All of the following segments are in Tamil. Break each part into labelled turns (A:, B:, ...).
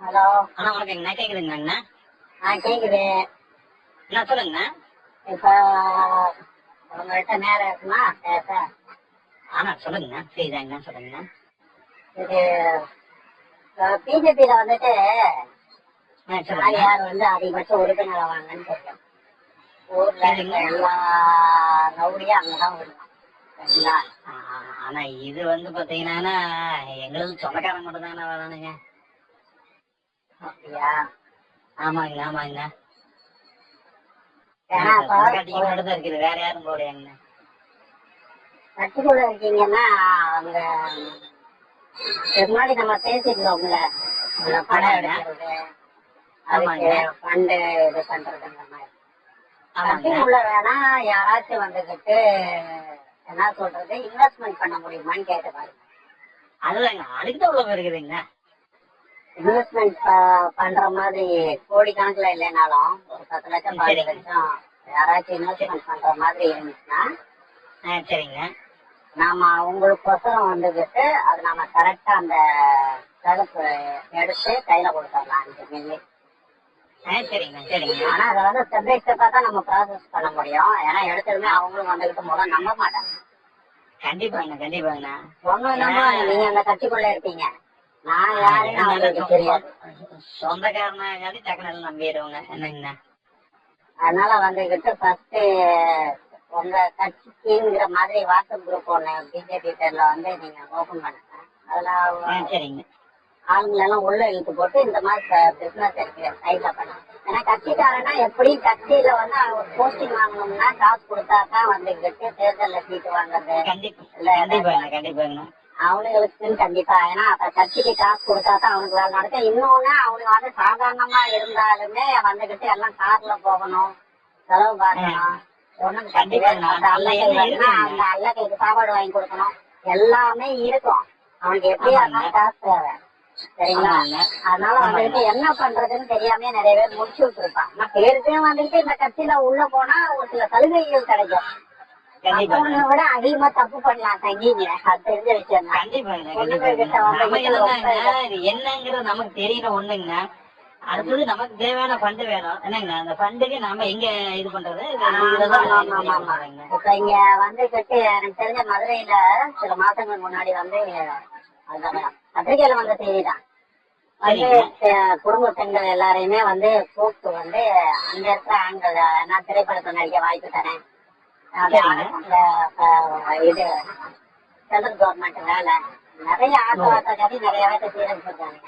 A: ஹலோ.
B: அண்ணா வணக்கங்கண்ணா கேக்குதுங்கண்ணா
A: ஆ கேக்குது.
B: அண்ணா சொல்லுங்கண்ணா.
A: இப்போ உங்கள்கிட்ட நேரம் இருக்குமா? பேச.
B: அண்ணா சொல்லுங்கண்ணா. சரிதாங்கண்ணா சொல்லுங்கண்ணா.
A: இது பிஜேபியில வந்துட்டு யார்
B: சொல்லுங்க
A: வந்து அதிகபட்ச உறுப்பினர் ஆவாங்கன்னு தெரியும். ஊர்ல இருக்க எல்லா ரவுடியும் அங்கதான் வருவான் சரிங்களா
B: ஆனா இது வந்து பாத்தீங்கன்னா எங்களுக்கு சொந்தக்காரங்க மட்டும் தானே வரணுங்க
A: அப்படியா? இப்போ
B: சொந்தக்காட்டிக்கு மட்டும் இருக்குது வேற யாரும் போலையாங்கண்ணா
A: கட்சிக்குள்ள இருக்கீங்கன்னா அவங்க முன்னாடி நம்ம பேசியிருந்தோம்ல இந்த படம் எடுக்கிறது அதுக்கு ஃபண்டு இது பண்றதுங்கிற மாதிரி.
B: ஆமாங்க.
A: கட்சிக்குள்ள வேணா யாராச்சும் வந்துகிட்டு என்ன சொல்றது இன்வெஸ்ட்மெண்ட் பண்ண முடியுமான்னு கேட்டு பாருங்க.
B: அதுதாங்க அதுக்கு தான் இவ்வளவு இருக்குதுங்கண்ணா
A: இன்வெஸ்ட்மெண்ட் பண்ற மாதிரி கோடி கணக்குல இல்லைனாலும் ஒரு பத்து லட்சம் பாஞ்சு லட்சம் யாராச்சும் இன்வெஸ்ட்மெண்ட் பண்ற மாதிரி இருந்துச்சுன்னா
B: சரிங்க.
A: நாம உங்களுக்கோசரம் வந்துகிட்டு அது நாம கரெக்டா அந்த தடுப்பு எடுத்து கையில கொடுத்துடலாம் அஞ்சு மில்லி
B: சரிங்க சரிங்க.
A: ஆனா அதை வந்து ஸ்டெப் பை ஸ்டெப்பா தான் நம்ம ப்ராசஸ் பண்ண முடியும். ஏன்னா எடுத்ததுமே அவங்களும் வந்துகிட்டு முதல்ல நம்ப மாட்டாங்க.
B: கண்டிப்பாங்கண்ணா கண்டிப்பாங்கண்ணா
A: ஒண்ணும் இல்லாம நீங்க அந்த கட்சிக்குள்ள இருப்பீங்க. நான் யாருன்னு அவங்களுக்கு தெரியாது.
B: சொந்தக்காரனாங்காட்டி டக்குனு நம்பிடுவாங்க என்னங்கண்ணா
A: அதனால வந்துகிட்டு ஃபர்ஸ்ட் உங்க கட்சிக்குங்கிற மாதிரி வாட்ஸ்அப் குரூப் ஒண்ணு பிஜேபி பேர்ல வந்து நீங்க ஓபன் பண்ணுங்க. அதுல
B: சரிங்க.
A: ஆளுங்களை எல்லாம் உள்ள இழுத்து போட்டு இந்த மாதிரி பிசினஸ் இருக்கு சைட்ல பண்ணுங்க. ஏன்னா கட்சிக்காரனா எப்படி கட்சியில வந்து அவங்க போஸ்டிங் வாங்கணும்னா காசு கொடுத்தா தான் வந்துகிட்டு தேர்தல்ல சீட்டு வாங்குறது
B: கண்டிப்பா. கண்டிப்பாங்கண்ணா கண்டிப்பாங்கண்ணா
A: அவனுங்களுக்குன்னு கண்டிப்பா. ஏன்னா அப்ப கட்சிக்கு காசு கொடுத்தா தான் அவனுக்கு வேலை நடக்கும் இன்னொன்னு அவனுக்கு வந்து சாதாரணமா இருந்தாலுமே வந்துகிட்டு எல்லாம் கார்ல போகணும். செலவு பார்க்கணும். ஒண்ணும் கண்டிப்பா. அந்த அல்லக்கைக்கு சாப்பாடு வாங்கி கொடுக்கணும். எல்லாமே இருக்கும். அவனுக்கு எப்படியா இருந்தாலும் காசு தேவை. சரிங்களா. அதனால வந்துட்டு என்ன பண்றதுன்னு தெரியாம நிறைய பேர் முடிச்சு விட்டுருப்பான். ஆனா பேருக்கே வந்துட்டு இந்த கட்சியில உள்ள போனா ஒரு சில சலுகைகள் கிடைக்கும். விட அதிகமா தப்பு பண்ணலாம் தங்கிங்க. அது தெரிஞ்ச விஷயம் வந்து
B: என்னங்கிறது நமக்கு தெரியற ஒண்ணுங்கண்ணா அடுத்தது நமக்கு தேவையான ஃபண்டு வேணும். என்னங்கண்ணா அந்த ஃபண்டுக்கு நாம எங்க இது பண்றது.
A: இப்ப இங்க வந்துகிட்டு எனக்கு தெரிஞ்ச மதுரையில சில மாசங்களுக்கு முன்னாடி வந்து பத்திரிகையில வந்த செய்தி தான். வந்து குடும்ப பெண்கள் எல்லாரையுமே வந்து கூப்பிட்டு வந்து அங்க இருக்கிற ஆண்கள் நான் திரைப்படத்தை நடிக்க வாய்ப்பு தரேன். இது சென்ட்ரல் கவர்மெண்ட் வேலை. நிறைய ஆசைவார்த்தை கட்டி நிறைய பேர்த்த சீரழிச்சிருக்காங்க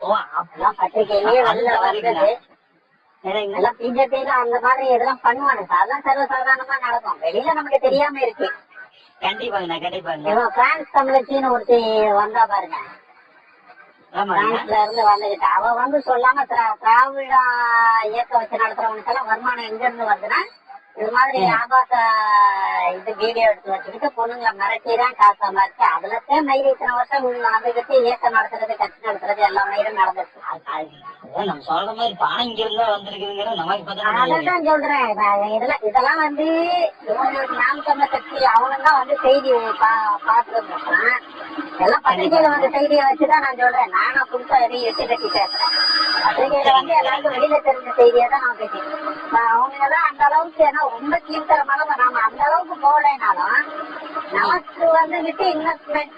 B: ஓ அப்ப-
A: எல்லாம் பத்திரிகையிலேயே வெளில வந்தது. எல்லாம் பிஜேபியில அந்த மாதிரி இதெல்லாம் பண்ணுவானுங்க அதெல்லாம் சர்வசாதாரணமா நடக்கும். வெளியில நமக்கு தெரியாம இருக்கு.
B: கண்டிப்பாங்கண்ணா கண்டிப்பாங்க
A: இவன் பிரான்ஸ் தமிழச்சின்னு ஒருத்தி வந்தா பாருங்க. பிரான்ஸ்ல இருந்து வந்துகிட்டு. அவ வந்து சொல்லாம திரா- திராவிட இயக்கம் வச்சு நடத்துறவனுக்கு எல்லாம் வருமானம் எங்க இருந்து வருதுன்னா இது மாதிரி ஆபாச இது வீடியோ எடுத்து வச்சுக்கிட்டு பொண்ணுங்களை மிரட்டிதான் காசு சம்பாதிச்சு அதுலத்தே மயிறு இத்தனை வருஷம் வந்துகிட்டு இயக்கம் நடத்துறது கட்சி நடத்துறது எல்லா மயிரும் நடந்துச்சு
B: நம்ம சொல்ற மாதிரி பணம் இங்க இருந்தா வந்திருக்குதுங்கிறது நமக்கு
A: சொல்றேன். இதெல்லாம் இதெல்லாம் வந்து இவங்களுக்கு நாம் தமிழர் கட்சி அவனுங்க தான் வந்து செய்தி பா- பார்த்துட்டு இருக்கான் எல்லாம் பத்திரிகையில வந்து செய்தியை வச்சுதான் நான் சொல்றேன். நானா புதுசா எதையும் எட்டு கட்டி பேசுறேன். பத்திரிகையில வந்து எல்லாருக்கும் வெளியில தெரிஞ்ச செய்தியை தான் நான் அவங்க எல்லாம் அந்த அளவுக்கு ஏன்னா ரொம்ப கீழ்த்தரமான நாம அந்த அளவுக்கு போகலைனாலும் நமக்கு வந்துகிட்டு இன்வெஸ்ட்மெண்ட்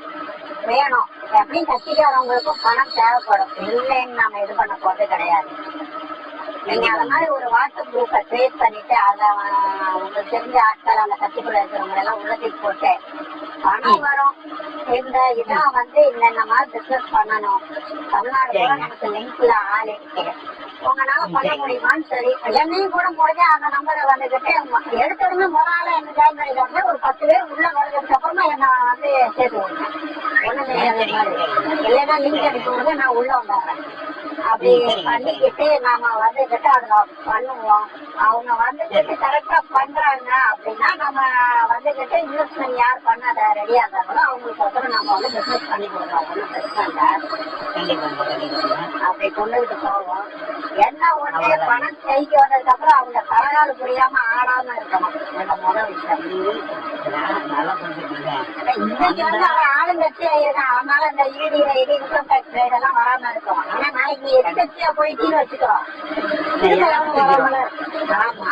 A: வேணும். எப்படியும் கட்சிக்காரவங்களுக்கும் பணம் தேவைப்படும். இல்லைன்னு நாம இது பண்ண போறது கிடையாது. நீங்க அந்த மாதிரி ஒரு வாட்ஸ்அப் குரூப்பை கிரியேட் பண்ணிட்டு அவன் உங்களுக்கு தெரிஞ்ச ஆட்கள் அந்த கட்சிக்குள்ள இருக்கிறவங்க எல்லாம் உள்ளத்துக்கு போட்டு பணம் வரும். இந்த இதான் வந்து இந்த மாதிரி பிசினஸ் பண்ணணும்? தமிழ்நாடு நமக்கு லிங்க்ல ஆள் இருக்கு உங்களால பண்ண முடியுமான்னு சரி என்னையும் கூட முடிஞ்ச அந்த நம்பரை வந்துகிட்டு எடுத்ததுமே முதல்ல என்ன ஜாயின் பண்ணிடுவாங்க ஒரு பத்து பேர் உள்ள வந்ததுக்கு அப்புறமா என்ன வந்து சேர்த்து விடுங்க ஒண்ணு இல்லைன்னா லிங்க் விடுங்க நான் உள்ள வந்துடுறேன். அப்படி பண்ணிக்கிட்டு நாம வந்துகிட்டு அதுல பண்ணுவோம். அவங்க வந்துகிட்டு கரெக்டா பண்றாங்க அப்படின்னா நம்ம வந்துகிட்டு இன்வெஸ்ட்மெண்ட் யார் பண்ண ரெடியா இருந்தாங்களோ அவங்களுக்கு அப்புறம் நம்ம வந்து பிசினஸ் பண்ணி கொடுக்கலாம். ஒன்றும் பிரச்சனை இல்லை. அப்படி கொண்டுகிட்டு போவோம். பணம் கைக்கு வந்ததுக்கு அப்புறம் அவங்க தலகால் புரியாம ஆடாம இருக்கணும். முதல் விஷயம் இன்னைக்கு வந்து அவன் ஆளுங்கட்சி ஆயிருக்கான். அதனால இந்த இடி ரைடு இன்கம் டேக்ஸ் ரைடு எல்லாம் வராம இருக்கும் ஆனா நாளைக்கு எதிர்கட்சியா போயிட்டீன்னு வச்சுக்கோ. வராமல. ஆமா.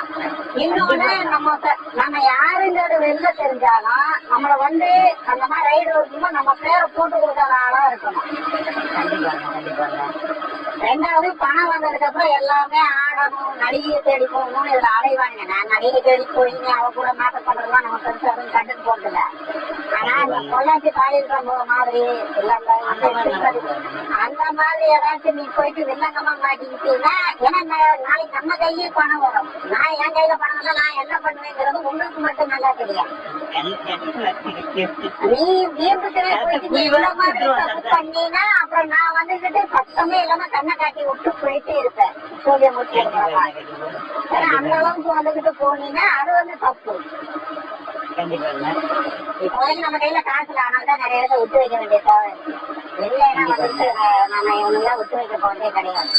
A: இன்னொன்னு நம்ம நம்ம யாருங்கிறது வெளில தெரிஞ்சாலும் நம்மள வந்து அந்த மாதிரி ரைடு இருக்கும்போது நம்ம பேரை போட்டு கொடுக்காத ஆளா இருக்கணும். ரெண்டாவது பணம் வந்ததுக்கு அப்புறம் எல்லாமே ஆடணும் நடிகையை தேடி போகணும்னு இதுல அலைவாங்க. நான் நடிகை தேடி போய் அவ கூட மேக்கப் பண்றதுலாம் நம்ம பெருசா எதுவும் கண்டுட்டு ஆனா இந்த பொள்ளாச்சி போற மாதிரி
B: அந்த மாதிரி.
A: ஏதாச்சும் நீ போயிட்டு வில்லங்கமா மாட்டிக்கிட்டீங்கன்னா ஏன்னா நாளைக்கு நம்ம கையிலே பணம் வரும். நான் என் கையில பணம் நான் என்ன பண்ணுவேங்கிறது உங்களுக்கு மட்டும் நல்லா தெரியும் நீ போயிட்டு நீ மாதிரி தப்பு அப்புறம் நான் வந்துகிட்டு சத்தமே இல்லாம கண்ணை காட்டி விட்டு போயிட்டே இருப்பேன். சூரிய. ஏன்னா அந்த அளவுக்கு வந்துகிட்டு போனீங்கன்னா அது வந்து தப்பு.
B: கண்டிப்பாங்க
A: வரைக்கும் நம்ம கையில காசு இல்ல தான் நிறைய இடத்த விட்டு வைக்க வேண்டிய தேவை இல்லைன்னா வந்துட்டு நம்ம விட்டு வைக்க போறதே கிடையாது.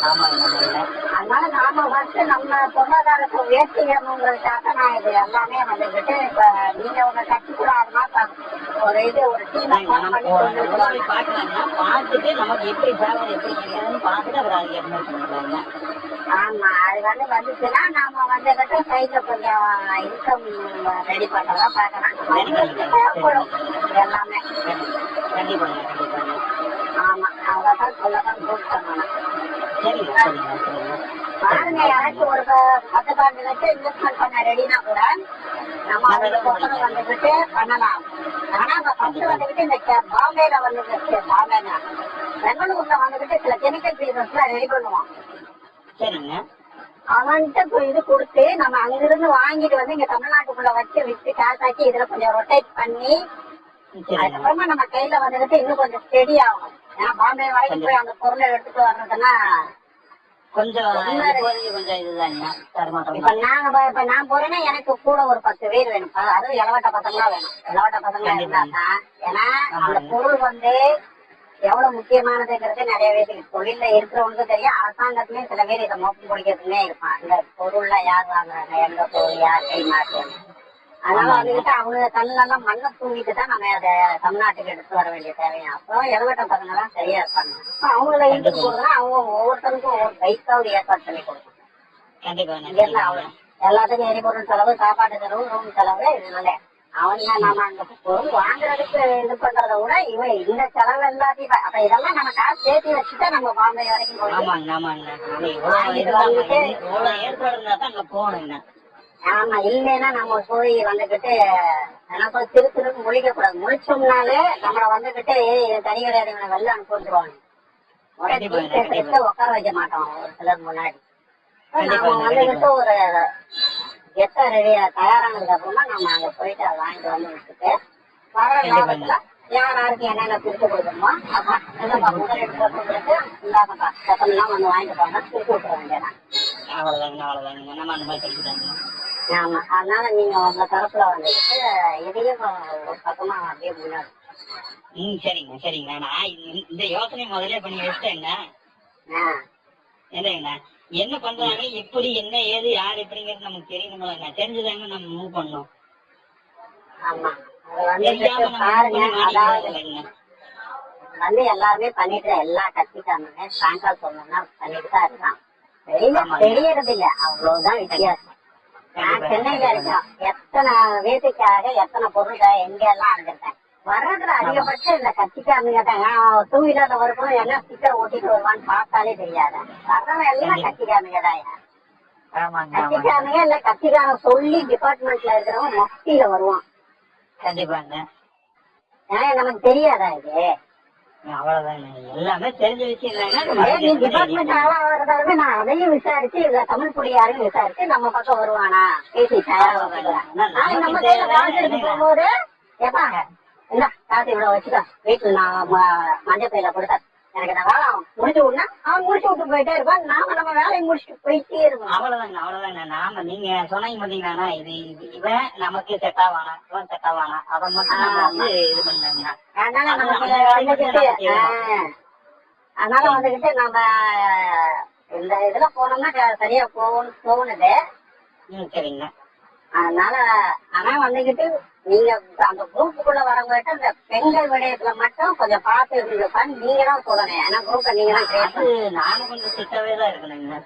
A: அதனால நாம ஃபர்ஸ்ட் நம்ம பொருளாதாரத்தை உயர்த்திக்கணுங்கிறதுக்காக நான் இது எல்லாமே வந்துகிட்டு இப்ப நீங்க உங்க கட்சி கூட அது மாதிரி ஒரு இது ஒரு டீம்
B: பார்த்துட்டு நமக்கு எப்படி சேவை எப்படி கிடைக்குதுன்னு பார்த்துட்டு அவர் அதுக்கு என்ன பண்ணுறாங்க
A: ஆமா அது வந்து வந்துச்சுன்னா நாம வந்துகிட்டு சைட்ல கொஞ்சம் இன்கம் ரெடி பண்றதா பார்க்கலாம். தேவைப்படும் எல்லாமே. ஆமா அவ்வளவுதான் சொல்லதான்
B: சரிங்க
A: பாருங்க யாராச்சும் ஒரு பத்து பதினஞ்சு லட்சம் இன்வெஸ்ட்மெண்ட் பண்ண ரெடினா கூட நம்ம அதுக்கு வந்துகிட்டு பண்ணலாம். ஆனா அந்த ஃபர்ஸ்ட் வந்துகிட்டு இந்த பாம்பேல வந்துகிட்டு பாம்பேல பெங்களூர்ல வந்துகிட்டு சில கெமிக்கல் பீசஸ் எல்லாம் ரெடி பண்ணுவான்.
B: சரிங்க.
A: அவன்கிட்ட இது கொடுத்து நம்ம அங்கிருந்து வாங்கிட்டு வந்து இங்க தமிழ்நாட்டுக்குள்ள வச்சு விட்டு காசாக்கி இதுல கொஞ்சம் ரொட்டேட் பண்ணி அதுக்கப்புறமா நம்ம கையில வந்துகிட்டு இன்னும் கொஞ்சம் ஸ்டெடி ஆகும். ஏன்னா பாம்பே வரைக்கும் போய் அந்த பொருளை எடுத்துட்டு வர்றதுன்னா
B: கொஞ்சம் இப்போதைக்கு கொஞ்சம் இதுதாங்க தரமாட்டோம்.
A: இப்ப நாங்க ப- இப்ப நான் போறேன்னா எனக்கு கூட ஒரு பத்து பேர் வேணும். அஹ் அதுவும் இளவட்ட பசங்களா வேணும். இளவட்ட பசங்களா இருந்தா தான் ஏன்னா அந்த பொருள் வந்து எவ்வளவு முக்கியமானதுங்கிறது நிறைய பேருக்கு தொழில்ல இருக்கிறவங்களுக்கும் தெரியும். அரசாங்கத்திலயும் சில பேர் இதை மோப்பம் பிடிக்கிறதுமே இருப்பான் இந்த பொருள்ல யார் வாங்குறாங்க? எங்க போய் யார் கை மாட்டு அதனால வந்துகிட்டு அவங்க கண்ணெல்லாம் மண்ணை தூங்கிட்டு தான் நம்ம அதை தமிழ்நாட்டுக்கு எடுத்து வர வேண்டிய தேவையா? அப்போ இளவட்ட பசங்க எல்லாம் சரியா இருப்பாங்க. அவங்கள இழுத்து போடுறா அவங்க ஒவ்வொருத்தருக்கும் ஒவ்வொரு பைக்காவது ஏற்பாடு பண்ணி கொடுக்கணும். இருந்து அவன் எல்லாத்துக்கும் எரிபொருள் செலவு சாப்பாட்டு செலவு ரூம் செலவு இதனால தான் நாம அந்த பொருள் வாங்குறதுக்கு இது பண்றத விட இவன் இந்த செலவு எல்லாத்தையும் அப்ப இதெல்லாம் நம்ம காசு சேர்த்து வச்சுட்டா நம்ம பாம்பே வரைக்கும் போய்
B: ஆமாங்க ஆமாங்க. இவ்வளவு ஏற்பாடு இருந்தா தான் அங்க போகணுங்க.
A: ஆமா இல்லைன்னா நம்ம போய் வந்துகிட்டு எனக்கு திரு திருன்னு முழிக்க கூடாது முழிச்சோம்னாலே நம்மள வந்துகிட்டு தனி கிடையாது இவனை வெளில அனுப்பிடுவாங்க உட்கார வைக்க மாட்டோம் ஒரு சிலர் முன்னாடி. நம்ம வந்துகிட்டு ஒரு எத்த ரெடியா தயாரானதுக்கு அப்புறமா நம்ம அங்க போயிட்டு அதை வாங்கிட்டு வந்து வச்சுட்டு வர. லாபத்துல யார் யாருக்கு என்னென்ன பிரிச்சு கொடுக்கணுமோ அப்பா என்னப்பா முதல் எடுத்து இந்தாங்கப்பா சத்தம்லாம் வந்து வாங்கிட்டு போங்க பிரிச்சு விட்டுற வேண்டியதான்
B: அவ்வளவுதாங்க அவ்வளவுதாங்க நம்ம அந்த மாதிரி படிச்சுட்டாங்க
A: ஆமா அதனால நீங்க உங்க தரப்புல வந்துட்டு இதையும் ஒரு பக்கமா அப்படியே முன்னாடி.
B: ம் சரிங்க சரிங்க. நான் இந்த- யோசனை முதல்ல பண்ணி வச்சிட்டேங்க இல்லைங்கண்ணா என்ன? பண்றாங்க? எப்படி என்ன ஏது யார் எப்படிங்கிறது நமக்கு தெரியணுங்களா தெரிஞ்சுதாங்க நம்ம மூவ் பண்ணோம்
A: வந்து எல்லாருமே பண்ணிட்டு எல்லா கட்சிக்காரனுமே பிராங்கா சொல்லணும்னா பண்ணிட்டு தான் இருக்கான். தெரியறது இல்ல. அவ்வளவுதான் வித்தியாசம். நான் சென்னையில இருக்கேன். எத்தனை வீட்டுக்காக எத்தனை பொருளுக்காக எங்க எல்லாம் அழுதுருக்கேன் வர்றதுல அதிகபட்சம் இந்த கட்சிக்காரனுங்க தான். டூ வீலர்ல வரும்போது என்ன ஸ்டிக்கர் ஓட்டிட்டு வருவான்னு பார்த்தாலே தெரியாது. வர்றவன் எல்லாம் கட்சிக்காரனுங்க தான். கட்சிக்காரனுங்க இல்ல கட்சிக்காரன் சொல்லி டிபார்ட்மெண்ட்ல இருக்கிறவன் மஸ்தியில வருவான்.
B: கண்டிப்பாங்க.
A: நமக்கு தெரியாதா இது?
B: எல்லாமே தெரிஞ்ச விஷயம்
A: டிபார்ட்மெண்ட் ஆளா நான் அதையும் விசாரிச்சு தமிழ் குடியாரையும் விசாரிச்சு நம்ம பக்கம் வருவானா? பேசி. நாளைக்கு நம்ம கையில காசு எடுத்து போகும்போது ஏப்பா இந்த காசு இவ்வளவு வச்சுக்கோ. வீட்டுல நான் மஞ்சள் பையில கொடுத்தேன் எனக்கு இந்த வேலை முடிச்சு விடனா அவன் முடிச்சு விட்டு போயிட்டே இருப்பான். நாம நம்ம வேலையை முடிச்சுட்டு போயிட்டே இருக்கணும்
B: அவ்வளவுதாங்க அவ்வளவுதாங்க. நாம நீங்க சொன்னீங்க பாத்தீங்கன்னா இது இவன் நமக்கு செட் ஆவானா இவன் செட் ஆவானா? அதை மட்டும் நம்ம வந்து இது பண்ணாங்க
A: அதனால நமக்கு அதனால வந்துகிட்டு நம்ம இந்த இதுல போனோம்னா சரியா போகணும் தோணுது
B: ம் சரிங்க.
A: அதனால ஆனா வந்துகிட்டு நீங்க அந்த குரூப்புக்குள்ள வரவங்ககிட்ட இந்த பெண்கள் விடயத்துல மட்டும் கொஞ்சம் பார்த்து இருந்துப்பா நீங்க தான் சொல்லணும். ஏன்னா குரூப்பை நீங்க தான்
B: அது நானும் கொஞ்சம் சிட்டாவே தான் இருக்கணுங்க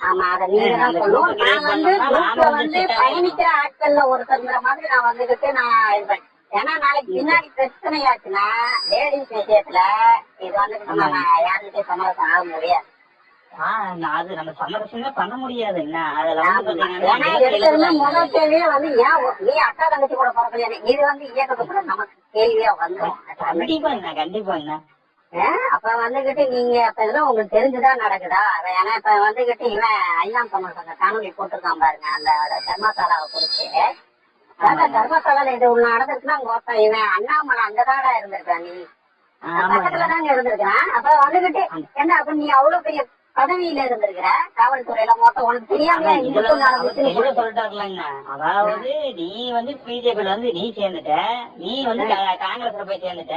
A: ஆமா அத நீங்க தான் சொல்லணும். நான் வந்து குரூப்ல வந்து
B: வந்து
A: பயணிக்கிற ஆட்கள்ல ஒருத்தங்கிற மாதிரி நான் வந்துகிட்டு நான் இது பண்ணேன். ஏன்னா நாளைக்கு பின்னாடி பிரச்சனையாச்சுன்னா லேடிஸ் விஷயத்துல இது வந்துட்டு நம்ம யாருக்கிட்டே சமாளிக்க ஆக முடியாது.
B: அது நம்ம சமரசமே பண்ண முடியாதுங்க. அதுல வந்து
A: ஏன்னா
B: பாத்தீங்கன்னா
A: எடுத்ததுமே முதல் கேள்வியே வந்து ஏன் நீ அக்கா தங்கச்சி கூட பிறக்கலையா இது வந்து இயக்கத்துக்குள்ள நமக்கு கேள்வியா வந்துடும்
B: கண்டிப்பாங்க கண்டிப்பாங்க.
A: ஏன்? அப்ப வந்துகிட்டு நீங்க அப்ப இதெல்லாம் உங்களுக்கு தெரிஞ்சுதான் நடக்குதா? ஏன்னா இப்ப வந்துகிட்டு இவன் ஐயாம் தமிழ் அந்த காணொலி போட்டிருக்கான் பாருங்க அந்த தர்மசாலாவை குறிச்சு. தர்மசாலால இது ஒண்ணு நடந்திருக்குன்னா ஒருத்தன் இவன் அண்ணாமலை அங்கதாடா இருந்திருக்கான் நீ.
B: ஆமாங்க.
A: பக்கத்துல தாங்க இருந்திருக்கான் அப்ப வந்துகிட்டு என்ன அப்ப நீ அவ்வளவு பெரிய பதவியில இருந்திருக்கிற காவல்துறையில மொத்தம் உனக்கு தெரியாம
B: அதாவது நீ வந்து பிஜேபில வந்து நீ சேர்ந்துட்ட. நீ வந்து காங்கிரஸ்ல போய் சேர்ந்துட்ட.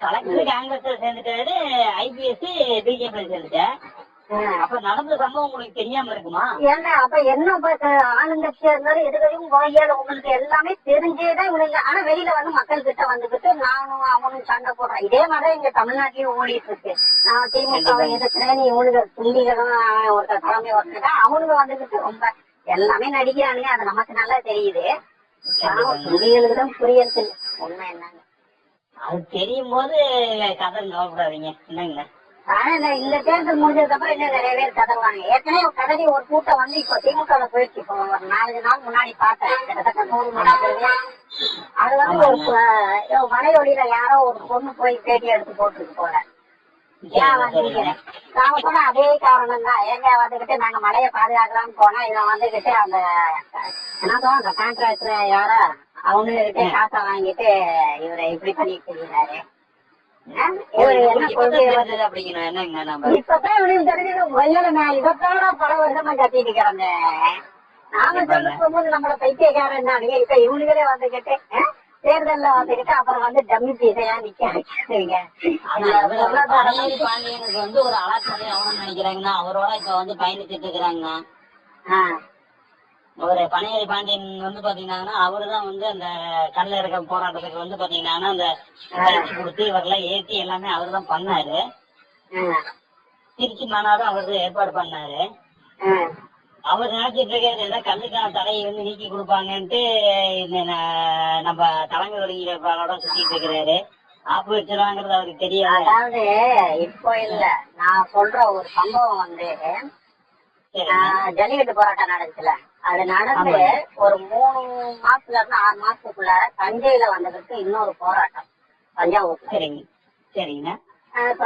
B: கலெக்டர் காங்கிரஸ்ல சேர்ந்துட்டாரு ஐபிஎஸ் பிஜேபில சேர்ந்துட்ட. அப்ப நடந்த சம்பவம் உங்களுக்கு தெரியாம இருக்குமா?
A: ஏன்னா அப்ப என்ன ஆளுங்கட்சியா இருந்தாலும் எதுக்கையும் வாயால உங்களுக்கு எல்லாமே தெரிஞ்சேதான் இவனுங்க ஆனா வெளியில வந்து மக்கள் கிட்ட வந்துகிட்டு நானும் அவனும் சண்டை போடுறேன் இதே மாதிரி இங்க தமிழ்நாட்டிலயும் ஓடிட்டு இருக்கு நான் திமுக எதிர்க்கிறேன் இவனுங்க அவன் ஒருத்தர் தலைமை ஒருத்தர்? அவனுங்க வந்துகிட்டு ரொம்ப எல்லாமே நடிக்கிறானுங்க. அது நமக்கு நல்லா தெரியுது. ஆனா தான் புரியறது. உண்மை என்னங்க?
B: அது தெரியும் போது கதை கவலைப்படாதீங்க. என்னங்க?
A: ஆனா இந்த இந்த தேர்தல் முடிஞ்சதுக்கு அப்புறம் இன்னும் நிறைய பேர் கதறுவாங்க ஏற்கனவே ஒரு கதறி ஒரு கூட்டம் வந்து இப்போ திமுக போயிடுச்சு. இப்போ ஒரு நாலஞ்சு நாள் முன்னாடி பார்த்தேன். கிட்டத்தட்ட நூறு பேர் அது வந்து ஒரு மலையொலியில யாரோ ஒரு பொண்ணு போய் பேட்டி எடுத்து போட்டுருக்கு போல. ஏன் வந்தீங்க நாம சொன்ன அதே காரணம் தான் ஏங்க வந்துகிட்டு நாங்க மலையை பாதுகாக்கலாம்னு போனா இவன் வந்துகிட்டு அந்த என்ன சொல்ல அந்த கான்ட்ராக்டர் யாரோ அவங்ககிட்ட காசை வாங்கிட்டு இவரை இப்படி பண்ணிட்டு இருக்கிறாரு. இப்பதான் இதைத்தான பல வருஷமா கத்திட்டு கிடந்தேன். நாம சொல்ல போகும்போது நம்மள பைத்தியக்காரன் தானுங்க இப்ப இவனுங்களே வந்துகிட்டு? தேர்தல்ல வந்துகிட்டு அப்புறம் வந்து டம்மி பீசையா நிக்க
B: பனையேறி பாண்டியனுக்கு வந்து ஒரு அலாட் பண்ணி ஆகணும்னு நினைக்கிறாங்கன்னா அவரோட இப்ப வந்து பயணிச்சிட்டு இருக்கிறாங்க. ஒரு பனையேறி பாண்டியன் வந்து பாத்தீங்கன்னா அவருதான் வந்து அந்த கல்ல இருக்க போராட்டத்துக்கு வந்து பாத்தீங்கன்னா அந்த பயிற்சி கொடுத்து இவரெல்லாம் ஏத்தி எல்லாமே அவர்தான் பண்ணாரு. திருச்சி மாநாடும் அவரு ஏற்பாடு பண்ணாரு. அவர் நினைச்சிட்டு இருக்காரு ஏதோ கல்லுக்கான தடையை வந்து நீக்கி கொடுப்பாங்கன்ட்டு நம்ம தலைமை ஒருங்கிணைப்பாளோட சுத்திட்டு இருக்கிறாரு ஆப்பு வச்சிருவாங்கிறது அவருக்கு தெரியாது.
A: அதாவது இப்போ இல்ல. நான் சொல்ற ஒரு சம்பவம் வந்து ஜல்லிக்கட்டு போராட்டம் நடந்துச்சுல. அது நடந்து ஒரு மூணு மாசத்துல இருந்து ஆறு மாசத்துக்குள்ள தஞ்சையில வந்ததுக்கு இன்னொரு போராட்டம் தஞ்சாவூர்ல.
B: சரிங்க. சரிங்க.
A: இப்ப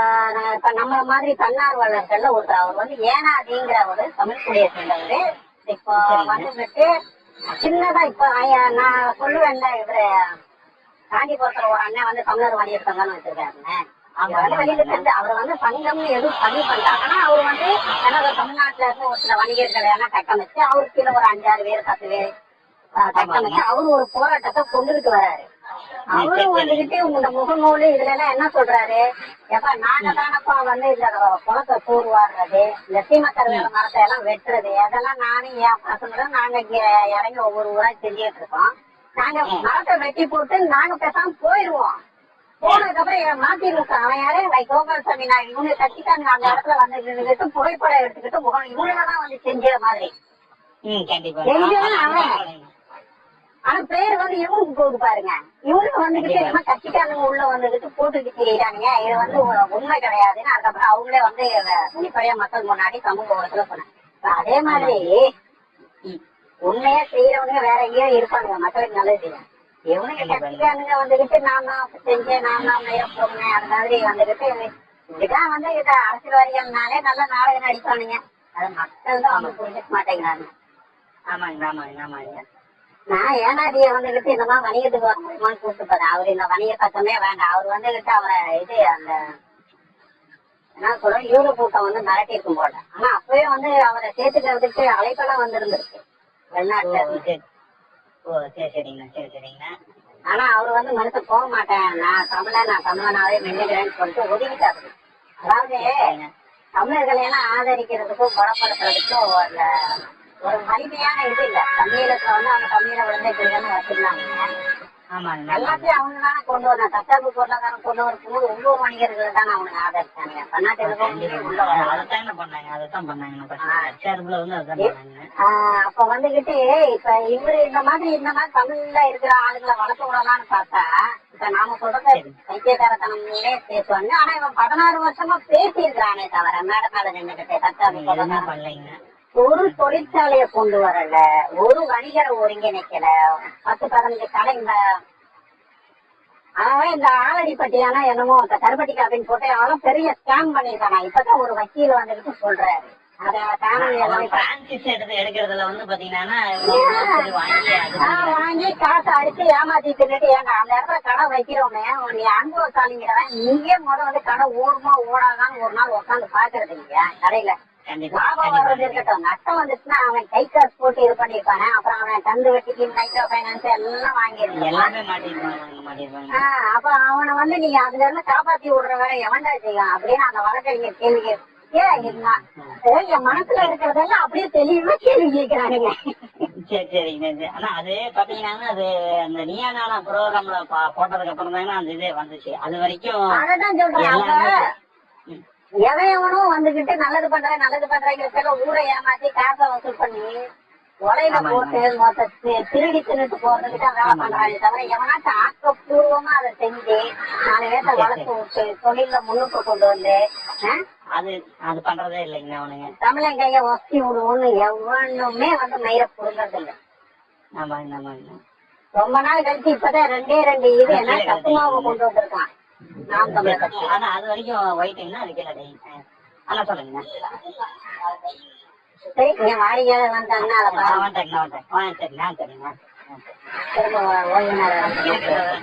A: இப்ப நம்ம மாதிரி தன்னார்வலர்கள்ல ஒருத்தர் அவர் வந்து ஏனாதிங்கிற ஒரு தமிழ் குடியை சேர்ந்தவரு இப்போ வந்துட்டு சின்னதா இப்ப நான் சொல்லுவேன்ல இவரு காஞ்சிபுரத்துல ஒரு அண்ணன் வந்து தமிழர் வணிகர் சங்கம்னு வச்சிருக்காருங்க. அவர் வந்து வெளியில தெரிஞ்சு அவர் வந்து சங்கம்னு எதுவும் பண்ணி பண்ணாங்க ஆனா அவர் வந்து ஏன்னா தமிழ்நாட்டுல இருந்து ஒரு சில வணிகர்கள் எல்லாம் கட்டமைச்சு அவருக்கு கீழே ஒரு அஞ்சாறு பேர் பத்து பேர் கட்டமைச்சு அவரு ஒரு போராட்டத்தை கொண்டுகிட்டு வராரு. அவரும் வந்துகிட்டு உங்க முகநூல் இதுல எல்லாம் என்ன சொல்றாரு? எப்ப நாங்க தானப்பா வந்து இந்த குளத்தை தூர்வாடுறது இந்த சீமக்கருவேல மரத்தை எல்லாம் வெட்டுறது அதெல்லாம் நானும் என் பசங்களும் நாங்க இங்க இறங்கி ஒவ்வொரு ஊரா செஞ்சுட்டு இருக்கோம். நாங்க மரத்தை வெட்டி போட்டு நாங்க பேசாம போயிருவோம். போனதுக்கு அப்புறம் மதிமுக அவன் யாரு? லைக் கோபாலசாமி நான் இவங்க கட்சிக்காரங்க அந்த இடத்துல வந்து நின்னுக்கிட்டு புகைப்படம் எடுத்துக்கிட்டு முகம் இவங்க தான் வந்து செஞ்ச மாதிரி? ஆனா பேர் வந்து இவங்களுக்கு போகுது பாருங்க. இவங்க வந்துகிட்டு கட்சிக்காரங்க உள்ள வந்துகிட்டு போட்டுக்கிட்டு செய்யறாங்க இது வந்து உண்மை கிடையாதுன்னு அதுக்கப்புறம் அவங்களே வந்து வெளிப்படையா மக்கள் முன்னாடி சமூக ஊடகத்துல சொன்னாங்க. அதே மாதிரி. உண்மையா செய்யறவங்க வேற எங்கேயோ இருப்பாங்க மக்களுக்கு நல்லது செய்ய இவனுங்க கட்சிக்காரங்க வந்துகிட்டு நான் தான் செஞ்சேன் நான் தான் போனேன் அந்த மாதிரி வந்துகிட்டு இதுதான் வந்து இத அரசியல்வாதிகள்னாலே நல்ல நாடகம் நடிப்பானுங்க. அது மக்கள் தான் அவங்க புரிஞ்சுக்க மாட்டேங்கிறாங்க.
B: ஆமாங்க ஆமாங்க ஆமாங்க.
A: நான் ஏனாதிய வந்துகிட்டு இந்த மாதிரி வணிகத்துக்கு வர முடியுமான்னு கூப்பிட்டு அவர் இந்த வணிக பக்கமே வேண்டாம். அவர் வந்துகிட்டு அவரை இது அந்த என்ன சொல்றோம் யூத கூட்டம் வந்து மிரட்டி இருக்கும் போல. ஆனா அப்பவே வந்து அவரை சேர்த்துக்கிறதுக்கு அழைப்பெல்லாம் வந்திருந்திருக்கு. வெளிநாட்டுல
B: ஓ, சரி சரிங்கண்ணா சரி சரிங்கண்ணா
A: ஆனா அவர் வந்து மனுஷன் போக மாட்டேன். நான் தமிழன் நான் தமிழனாவே நின்னுக்கிறேன்னு சொல்லிட்டு ஒதுக்கிட்டாரு. அதாவது தமிழர்களை எல்லாம் ஆதரிக்கிறதுக்கும் பலப்படுத்துறதுக்கும் அந்த ஒரு வலிமையான இது இல்ல. தமிழகத்துல வந்து அவங்க தமிழை விழுந்துட்டு வச்சிருந்தாங்க. எல்லாத்தையும் அவங்க தானே கொண்டு வந்தாங்க தற்சார்பு பொருளாதாரம் கொண்டு வரும்போது ஒவ்வொரு வணிகர்கள் தானே அவங்க ஆதரிச்சாங்க பன்னாட்டு அப்ப வந்துகிட்டு இப்ப இவரு இந்த மாதிரி இந்த மாதிரி தமிழ்ல இருக்கிற ஆளுங்களை வளர்த்து விடலாம்னு பார்த்தா இப்ப நாம சொல்றது பைத்தியக்காரத்தனம்னே பேசுவாங்க. ஆனா இவன் பதினாறு வருஷமா பேசி இருக்கிறானே தவிர மேட மேல நின்றுகிட்டு பொருளாதாரம்
B: பண்ணலைங்க.
A: ஒரு தொழிற்சாலையை கொண்டு வரல ஒரு வணிகரை ஒருங்கிணைக்கல. பத்து பதினஞ்சு கடை இந்த அவன் இந்த ஆலடிப்பட்டியானா என்னமோ இந்த கருப்பட்டி காப்பின்னு போட்டு அவனும் பெரிய ஸ்கேம் பண்ணிருக்கானா இப்பதான் ஒரு வக்கீல் வந்துகிட்டு சொல்றாரு.
B: வாங்கி
A: காசு அடிச்சு ஏமாத்தி தின்னுட்டு ஏன்டா அந்த இடத்துல கடை வைக்கிறவனே நீ அனுபவசாலிங்கிறவன் நீயே முத வந்து கடை ஓடுமா ஓடாதான்னு ஒரு நாள் உட்காந்து பாக்குறது இல்லையா கடையில. லாபம் வர்றது இருக்கட்டும் நஷ்டம் வந்துச்சுன்னா அவன் கை காசு போட்டு இது பண்ணிருப்பானே அப்புறம் அவன் தந்து வெட்டிக்கு மைக்ரோ பைனான்ஸ் எல்லாம் வாங்கிருக்கான்
B: எல்லாமே மாட்டிருப்பாங்க
A: அப்ப அவனை வந்து நீங்க அதுல இருந்து காப்பாத்தி விடுற வேலை எவன்டா செய்யும் அப்படின்னு அந்த வழக்கறிஞர் கேள்வி என் மனசுல இருக்கிறதெல்லாம் அப்படியே தெளிவா கேள்வி கேட்கிறானுங்க.
B: சரி சரிங்க. ஆனா அது பாத்தீங்கன்னா அது அந்த நீயா நானா ப்ரோக்ராம்ல போட்டதுக்கு அப்புறம் தாங்க அந்த இதே வந்துச்சு. அது வரைக்கும்
A: அததான் சொல்றேன். அவங்க
B: எல்லாமே ம்.
A: எவன் எவனும் வந்துகிட்டு நல்லது பண்றேன் நல்லது பண்றேங்கிற பேர்ல ஊரை ஏமாத்தி காசை வசூல் பண்ணி
B: ஆமாங்க.
A: போட்டு மொத்த திருடி தின்னுட்டு போறதுக்கு வேலை பண்றாங்க தவிர எவனாச்சும் ஆக்கப்பூர்வமா அதை செஞ்சு நாலு பேர்த்த வளர்த்து விட்டு தொழில முன்னுக்கு கொண்டு வந்து?
B: அது அது பண்றதே இல்லைங்க அவனுங்க
A: தமிழன் கைய ஒத்தி விடுவோம்னு எவனுமே வந்து மயிர புடுங்கிறது இல்ல
B: ஆமாங்க ஆமாங்க
A: ரொம்ப நாள் கழிச்சு இப்பதான் ரெண்டே ரெண்டு இது என்ன சத்துமாவை கொண்டு வந்திருக்கான் நாம் தமிழர் கட்சி
B: ஆனா அது வரைக்கும் ஒயிட்டுங்கன்னா அது கீழே ஆனா சொல்லுங்க.
A: சரி என் வாடிக்கையாளர் வந்தாங்கன்னா அதை
B: வந்துட்டேன் வந்துட்டேன் சரி நான் சரிங்க
A: திரும்ப ஓய்வு நேரம்
B: இருக்கிறதா